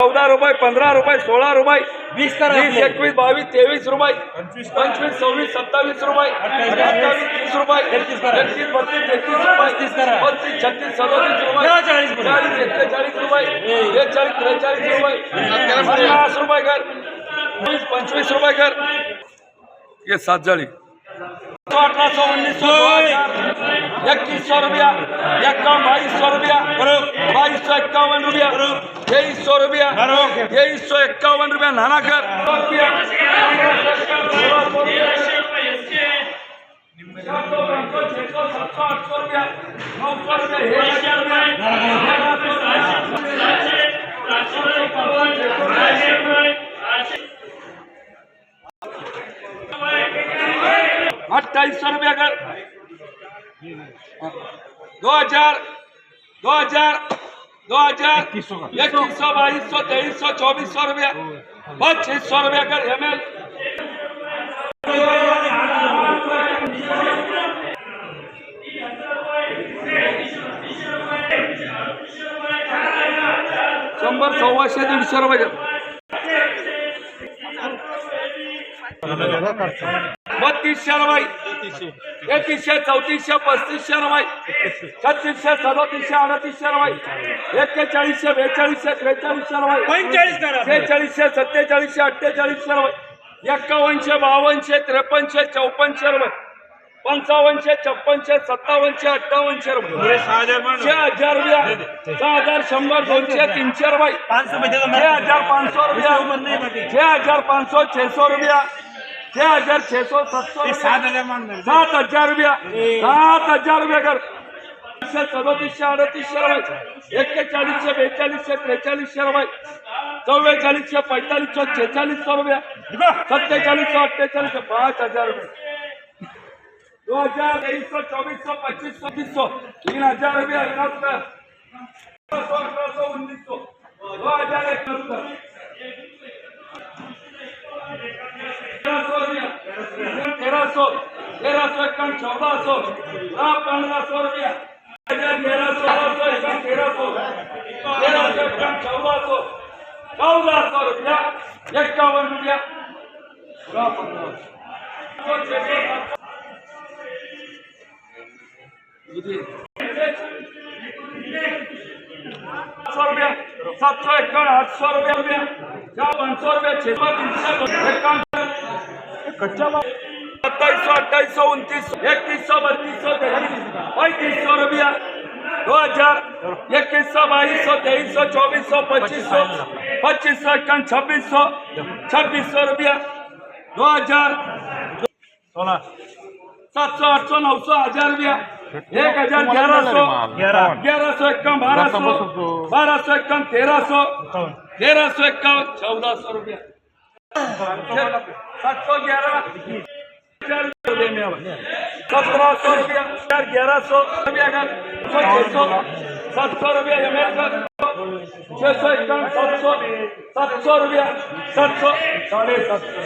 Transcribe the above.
चौदा रुपये पंधरा रुपये सोळा रुपये वीस वीस एकवीस बावीस तेवीस रुपये पंचवीस सव्वीस सत्तावीस रुपये अठ्ठावीस तीस रुपये एकतीस बत्तीस पस्तीस. पस्तीस छत्तीस सदोतीस रुपये. चाळीस एक्केचाळीस रुपये बेचाळीस त्रेचाळीस रुपये पन्नास रुपये कर. वीस पंचवीस रुपये कर. सात जाळी. अठारह सौ उन्नीस सौ इक्कीस सौ रुपया इक्यावन बाईस सौ रुपया बाईस सौ इक्यावन रुपया तेईस सौ रुपया तेईस सौ इक्यावन रुपया नाना कर अट्ठाईस दो हजार दो हजार दो हजार इक्कीस सौ बाईस सौ तेईस सौ चौबीस सौ रुपया पच्चीस सौ रुपया कर एम एल शंभर सव्वाशे दीडशे रुपये कर बत्तीसशे रुपये. एकतीसशे चौतीसशे पस्तीसशे रुपये छत्तीसशे सदोतीसशे अडतीसशे रुपये एक्केचाळीसशे बेचाळीसशे त्रेचाळीसशे करा. सेहेचाळीसशे सत्तेचाळीसशे अठ्ठेचाळीसशे रुपये एक्कावनशे बावनशे त्रेपन्नशे चौपन्नशे रुपये पंचावनशे छप्पनशे सत्तावनशे अठ्ठावनशे रुपये छे हजार रुपया. सहा हजार शंभर दोनशे तीनशे रुपये छे हजार पाँच सौ रुपया छह हजार पाँच सौ छह सौ रुपया. छह हजार छह सौ सात सौ सात हजार सात हजार रुपया. सात हजार रुपया कर. सदोतीसशे अडतीसशे रुपये. एक्केचाळीसशे बेचाळीसशे त्रेचाळीसशे रुपये. चव्वेचाळीसशे पैंतालीसशे छेचाळीसशे रुपया. सत्तेचाळीसशे अठ्ठेचाळीसशे पाच हजार रुपये. दो हजार तेईस सौ चौबीस सौ पच्चीस सौ तीस सौ तीन हजार रुपया इकहत्तर सौ अठारह सौ उन्नीस सौ दो हजार इकहत्तर तेरह सौ तेरह सौ इक्यावन, चौदह सौ। पंद्रह सौ रुपया। तेरह सौ तेरह सौ। चौदह सौ। चौदह सौ रुपया, इक्यावन रुपया। सौ। रुपया, सात सौ इक्यावन, आठ सौ रुपया रुपया। चार सौ रुपया, छह सौ, तीन सौ। इक्यावन कच्चा सत्ताईस सौ अट्ठाईस सौ उनतीस सौ इक्कीस सौ बत्तीस सौ तैतीस पैंतीस सौ रुपया दो हजार इक्कीस सौ बाईस सौ तेईस सौ चौबीस सौ पच्चीस सौ पच्चीस सौ इक्यावन छब्बीस सौ छब्बीस सौ रुपया दो हजार सोलह सात सौ आठ सौ नौ सौ हजार रुपया एक हजार ग्यारह सौ ग्यारह सौ इक्यावन बारह सौ बारह सौ इक्यावन तेरह सौ तेरह सौ इक्यावन चौदह सौ रुपया सात सौ ग्यारह सत्रह सौ रुपया चार ग्यारह सौ रुपया का छः सौ सात सौ रुपया एम एल का छः सौ इक्यावन सात सौ सात सौ रुपया सात सौ साढ़े सात सौ